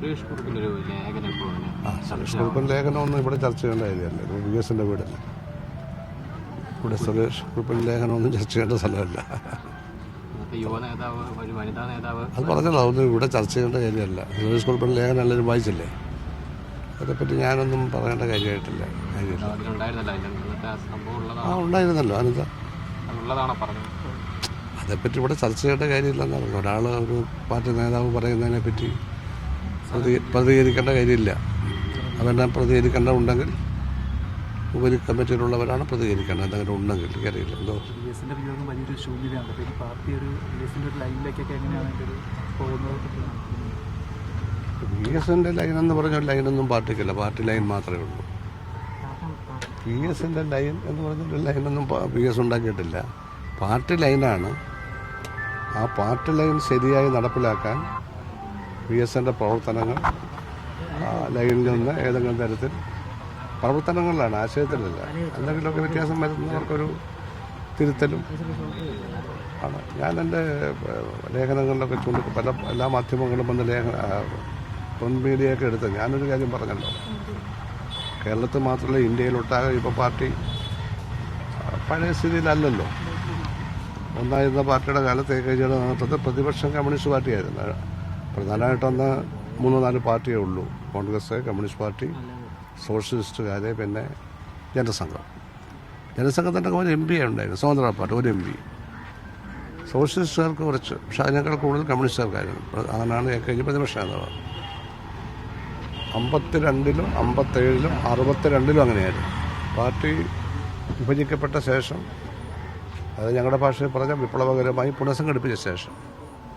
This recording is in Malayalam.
സുരേഷ് കുറുപ്പിന്റെ ലേഖനം ആ സുരേഷ് കുറുപ്പൻ ലേഖനമൊന്നും ഇവിടെ ചർച്ച ചെയ്യേണ്ട കാര്യമല്ല. ഇത് വി എസിന്റെ വീടല്ല. ഇവിടെ സുരേഷ് കുറുപ്പൻ ലേഖനമൊന്നും ചർച്ച ചെയ്യേണ്ട സ്ഥലമല്ല. അത് പറഞ്ഞല്ലോ അതൊന്നും ഇവിടെ ചർച്ച ചെയ്യേണ്ട കാര്യമല്ല. സുരേഷ് കുറുപ്പൻ ലേഖനം എല്ലാവരും വായിച്ചില്ലേ? അതേപ്പറ്റി ഞാനൊന്നും പറയേണ്ട കാര്യമായിട്ടില്ല. ആ ഉണ്ടായിരുന്നല്ലോ അനിത അതേപ്പറ്റി ഇവിടെ ചർച്ച ചെയ്യേണ്ട കാര്യമില്ലെന്നാണ് ഒരാൾ ഒരു പാർട്ടി നേതാവ് പറയുന്നതിനെ പറ്റി പ്രതി പ്രതികരിക്കേണ്ട കാര്യമില്ല. അതെല്ലാം പ്രതികരിക്കേണ്ട ഉണ്ടെങ്കിൽ ഉപരി കമ്മിറ്റിയിലുള്ളവരാണ് പ്രതികരിക്കേണ്ടത്. എന്തെങ്കിലും ഉണ്ടെങ്കിൽ എനിക്കറിയില്ല. എന്തോ? പി എസിന്റെ ലൈൻ എന്ന് പറഞ്ഞാൽ ലൈനൊന്നും പാർട്ടിക്കില്ല. പാർട്ടി ലൈൻ മാത്രമേ ഉള്ളൂ. പി എസിന്റെ ലൈൻ എന്ന് പറഞ്ഞൊരു ലൈനൊന്നും പി എസ് ഉണ്ടാക്കിയിട്ടില്ല. പാർട്ടി ലൈനാണ്. ആ പാർട്ടി ലൈൻ ശരിയായി നടപ്പിലാക്കാൻ പി എസ് എന്റെ പ്രവർത്തനങ്ങൾ ലൈനിൽ നിന്ന് ഏതെങ്കിലും തരത്തിൽ പ്രവർത്തനങ്ങളിലാണ് ആശയത്തിലല്ല. എന്തെങ്കിലുമൊക്കെ വ്യത്യാസം വരുന്നവർക്കൊരു തിരുത്തലും ആണ്. ഞാൻ എന്റെ ലേഖനങ്ങളിലൊക്കെ ചൂണ്ടി പല എല്ലാ മാധ്യമങ്ങളും വന്ന് ലേഖന മീഡിയയൊക്കെ എടുത്ത് ഞാനൊരു കാര്യം പറഞ്ഞല്ലോ. കേരളത്തിൽ മാത്രമല്ല ഇന്ത്യയിലൊട്ടാകെ ഇപ്പോൾ പാർട്ടി പഴയ സ്ഥിതിയിലല്ലല്ലോ. ഒന്നായിരുന്ന പാർട്ടിയുടെ കാലത്ത് എ കെ ജിയുടെ നേതൃത്വത്തിൽ പ്രതിപക്ഷം കമ്മ്യൂണിസ്റ്റ് പാർട്ടിയായിരുന്നു. പ്രധാനമായിട്ടൊന്ന് മൂന്ന് നാല് പാർട്ടിയേ ഉള്ളൂ. കോൺഗ്രസ് കമ്മ്യൂണിസ്റ്റ് പാർട്ടി സോഷ്യലിസ്റ്റുകാർ പിന്നെ ജനസംഘം. ജനസംഘത്തിന്റെ ഒരു എം പി ഉണ്ടായിരുന്നു. സ്വതന്ത്ര പാർട്ടി ഒരു എം പി സോഷ്യലിസ്റ്റുകാർക്ക് കുറച്ച് പക്ഷേ അതിനേക്കാൾ കൂടുതൽ കമ്മ്യൂണിസ്റ്റുകാർക്കായിരുന്നു. അങ്ങനെയാണ് എ കെ പ്രതിപക്ഷ നേതാവ്. അമ്പത്തിരണ്ടിലും അമ്പത്തേഴിലും അറുപത്തിരണ്ടിലും അങ്ങനെയായിരുന്നു. പാർട്ടി വിഭജിക്കപ്പെട്ട ശേഷം അത് ഞങ്ങളുടെ ഭാഷയിൽ പറഞ്ഞാൽ വിപ്ലവകരമായി പുനഃസംഘടിപ്പിച്ച ശേഷം.